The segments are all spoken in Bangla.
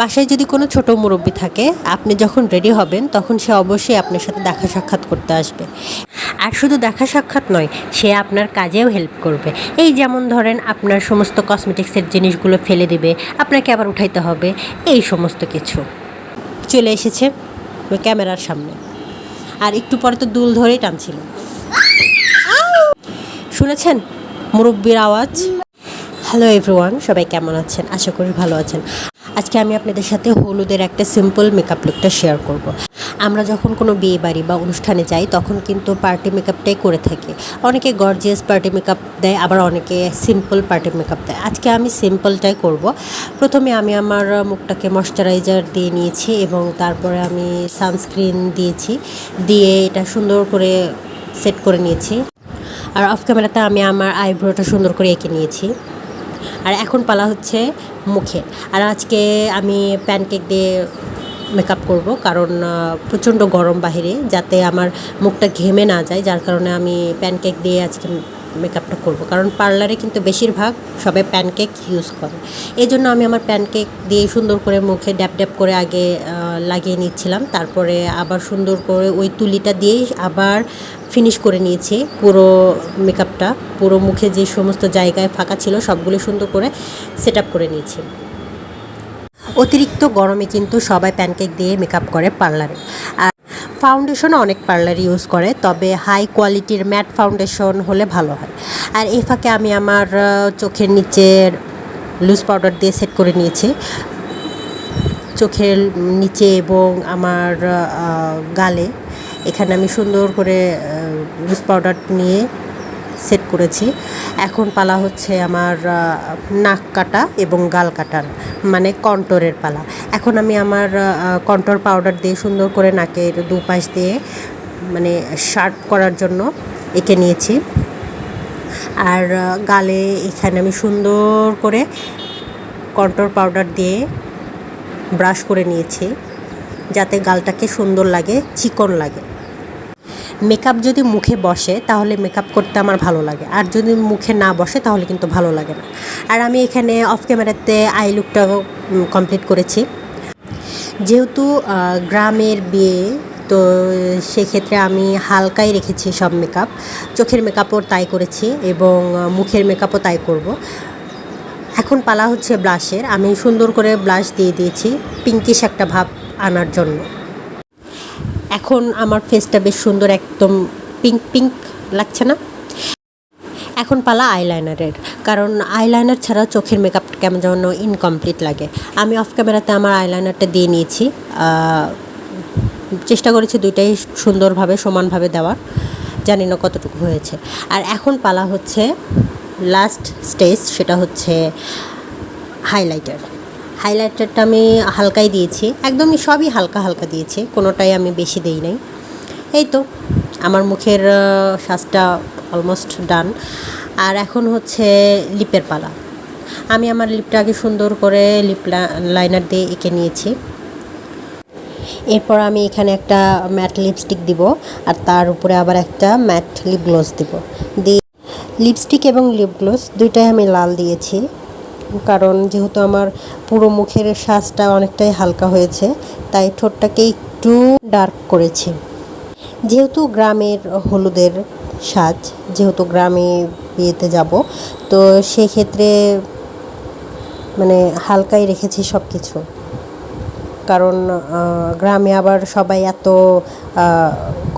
বাসায় যদি কোনো ছোট মুরব্বি থাকে, আপনি যখন রেডি হবেন, তখন সে অবশ্যই আপনার সাথে দেখা সাক্ষাৎ করতে আসবে। আর শুধু দেখা সাক্ষাৎ নয়, সে আপনার কাজেও হেল্প করবে। এই যেমন ধরেন, আপনার সমস্ত কসমেটিক্সের জিনিসগুলো ফেলে দেবে, আপনাকে আবার উঠাইতে হবে, এই সমস্ত কিছু। চলে এসেছে ক্যামেরার সামনে। আর একটু পরে তো দুল ধরেই টানছিল। শুনেছেন মুরব্বীর আওয়াজ? হ্যালো এভরিওয়ান সবাই কেমন আছেন? আশা করি ভালো আছেন। আজকে আমি আপনাদের সাথে হলুদের একটা সিম্পল মেকআপ লুকটা শেয়ার করব। আমরা যখন কোনো বিয়ে বাড়ি বা অনুষ্ঠানে যাই, তখন কিন্তু পার্টি মেকআপটাই করে থাকি। অনেকে গর্জিয়াস পার্টি মেকআপ দেয়, আবার অনেকে সিম্পল পার্টি মেকআপ দেয়। আজকে আমি সিম্পলটাই করব। প্রথমে আমি আমার মুখটাকে ময়শ্চারাইজার দিয়ে নিয়েছি এবং তারপরে আমি সানস্ক্রিন দিয়েছি। দিয়ে এটা সুন্দর করে সেট করে নিয়েছি। আর অফ ক্যামেরাতে আমি আমার আইব্রোটা সুন্দর করে এঁকে নিয়েছি। আর এখন পালা হচ্ছে মুখে। আর আজকে আমি প্যানকেক দিয়ে মেকআপ করব কারণ প্রচণ্ড গরম বাহিরে যাতে আমার মুখটা ঘেমে না যায়, যার কারণে আমি প্যানকেক দিয়ে আজকে মেকআপটা করব। কারণ পার্লারে কিন্তু বেশিরভাগ সবাই প্যানকেক ইউজ করে। এই জন্য আমি আমার প্যানকেক দিয়ে সুন্দর করে মুখে ড্যাপ ড্যাপ করে আগে লাগিয়ে নিচ্ছিলাম। তারপরে আবার সুন্দর করে ওই তুলিটা দিয়েই আবার ফিনিশ করে নিয়েছি পুরো মেকআপটা পুরো মুখে যে সমস্ত জায়গায় ফাঁকা ছিল সবগুলো সুন্দর করে সেট আপ করে নিয়েছি। অতিরিক্ত গরমে কিন্তু সবাই প্যানকেক দিয়ে মেকআপ করে পার্লারে আর ফাউন্ডেশনও অনেক পার্লার ইউজ করে, তবে হাই কোয়ালিটির ম্যাট ফাউন্ডেশন হলে ভালো হয়। আর এই ফাঁকে আমি আমার চোখের নিচের লুজ পাউডার দিয়ে সেট করে নিয়েছি। চোখের নিচে এবং আমার গালে। এখানে আমি সুন্দর করে লুজ পাউডার নিয়ে সেট করেছি। এখন পালা হচ্ছে আমার নাক কাটা এবং গাল কাটার মানে কন্ট্রোরের পালা। এখন আমি আমার কন্ট্রোর পাউডার দিয়ে সুন্দর করে নাকের দুপাশ দিয়ে মানে শার্প করার জন্য এঁকে নিয়েছি। আর গালে এখানে আমি সুন্দর করে কন্ট্রোর পাউডার দিয়ে ব্রাশ করে নিয়েছি, যাতে গালটাকে সুন্দর লাগে, চিকন লাগে। মেকআপ যদি মুখে বসে, তাহলে মেকআপ করতে আমার ভালো লাগে। আর যদি মুখে না বসে, তাহলে কিন্তু ভালো লাগে না। আর আমি এখানে অফ ক্যামেরাতে আই লুকটা কমপ্লিট করেছি। যেহেতু গ্রামের বিয়ে, তো সেক্ষেত্রে আমি হালকাই রেখেছি সব মেকআপ। চোখের মেকআপও তাই করেছি এবং মুখের মেকআপও তাই করব। এখন পালা হচ্ছে ব্লাশের। আমি সুন্দর করে ব্লাশ দিয়ে দিয়েছি পিঙ্কিশ একটা ভাব আনার জন্য। এখন আমার ফেসটা বেশ সুন্দর, একদম পিঙ্ক পিঙ্ক লাগছে না? এখন পালা আইলাইনারের কারণ আইলাইনার ছাড়া চোখের মেকআপ কেমন যেন ইনকমপ্লিট লাগে। আমি অফ ক্যামেরাতে আমার আইলাইনারটা দিয়ে নিয়েছি। চেষ্টা করেছি দুইটাই সুন্দরভাবে, সমানভাবে দেওয়ার। জানি না কতটুকু হয়েছে। আর এখন পালা হচ্ছে লাস্ট স্টেজ সেটা হচ্ছে হাইলাইটার হাইলাইটারটা আমি হালকাই দিয়েছি। একদমই সবই হালকা হালকা দিয়েছি, কোনোটাই আমি বেশি দেই নাই। এই তো, আমার মুখের সাজটা অলমোস্ট ডান আর এখন হচ্ছে লিপের পালা। আমি আমার লিপটা আগে সুন্দর করে লিপ লাইনার দিয়ে এঁকে নিয়েছি। এরপর আমি এখানে একটা ম্যাট লিপস্টিক দিব, আর তার উপরে আবার একটা ম্যাট লিপ গ্লোস দিব। দিয়ে লিপস্টিক এবং লিপ গ্লোস দুইটাই আমি লাল দিয়েছি। কারণ যেহেতু আমার পুরো মুখের সাজটা অনেকটাই হালকা হয়েছে, তাই ঠোঁটটাকে একটু ডার্ক করেছি। যেহেতু গ্রামের হলুদের সাজ, যেহেতু গ্রামে বিয়েতে যাব, তো সেক্ষেত্রে মানে হালকাই রেখেছি সব কিছু কারণ গ্রামে আবার সবাই এত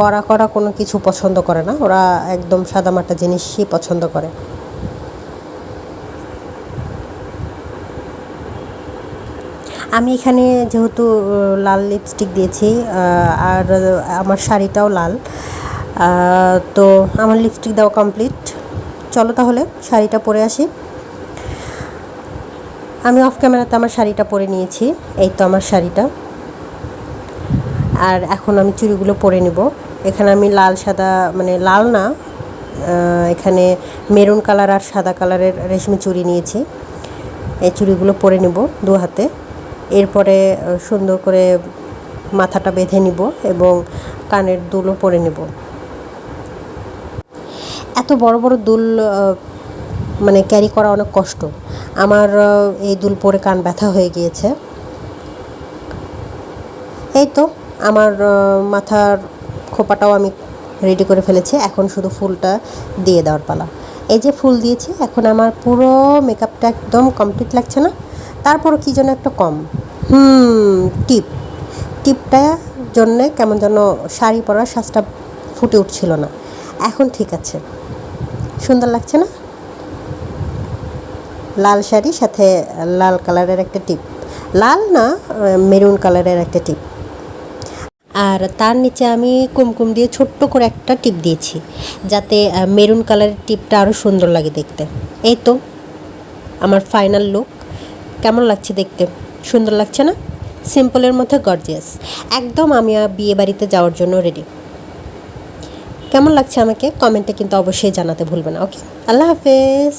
কড়া কড়া কোনো কিছু পছন্দ করে না, ওরা একদম সাদামাটা জিনিসই পছন্দ করে। আমি এখানে যেহেতু লাল লিপস্টিক দিয়েছি আর আমার শাড়িটাও লাল। তো আমার লিপস্টিক দেওয়া কমপ্লিট চলো তাহলে শাড়িটা পরে আসি। আমি অফ ক্যামেরাতে আমার শাড়িটা পরে নিয়েছি, এই তো আমার শাড়িটা। আর এখন আমি চুড়িগুলো পরে নিব। এখানে আমি লাল সাদা মানে লাল না এখানে মেরুন কালার আর সাদা কালারের রেশমি চুড়ি নিয়েছি। এই চুড়িগুলো পরে নিব দু হাতে। এরপরে সুন্দর করে মাথাটা বেঁধে নিব এবং কানের দুলও পরে নেব। এত বড় বড় দুল মানে ক্যারি করা অনেক কষ্ট। আমার এই দুল পরে কান ব্যথা হয়ে গিয়েছে। এই তো, আমার মাথার খোপাটাও আমি রেডি করে ফেলেছি। এখন শুধু ফুলটা দিয়ে দেওয়ার পালা। এই যে ফুল দিয়েছি, এখন আমার পুরো মেকআপটা একদম কমপ্লিট লাগছে না। তারপরও কী যেন একটা কম। হুম, টিপ। টিপটা জন্যে কেমন যেন শাড়ি পরার সাজটা ফুটে উঠছিল না। এখন ঠিক আছে। সুন্দর লাগছে না? লাল শাড়ি সাথে লাল কালারের একটা টিপ। লাল না, মেরুন কালারের একটা টিপ। আর তার নিচে আমি কুমকুম দিয়ে ছোট্ট করে একটা টিপ দিয়েছি, যাতে মেরুন কালারের টিপটা আরও সুন্দর লাগে দেখতে। এই তো, আমার ফাইনাল লুক কেমন লাগছে দেখতে? সুন্দর লাগছে না? সিম্পলের মধ্যে গর্জিয়াস। একদম আমি বিয়ে বাড়িতে যাওয়ার জন্য রেডি কেমন লাগছে আমাকে? কমেন্টে কিন্তু অবশ্যই জানাতে ভুলবে না ওকে আল্লাহ হাফেজ!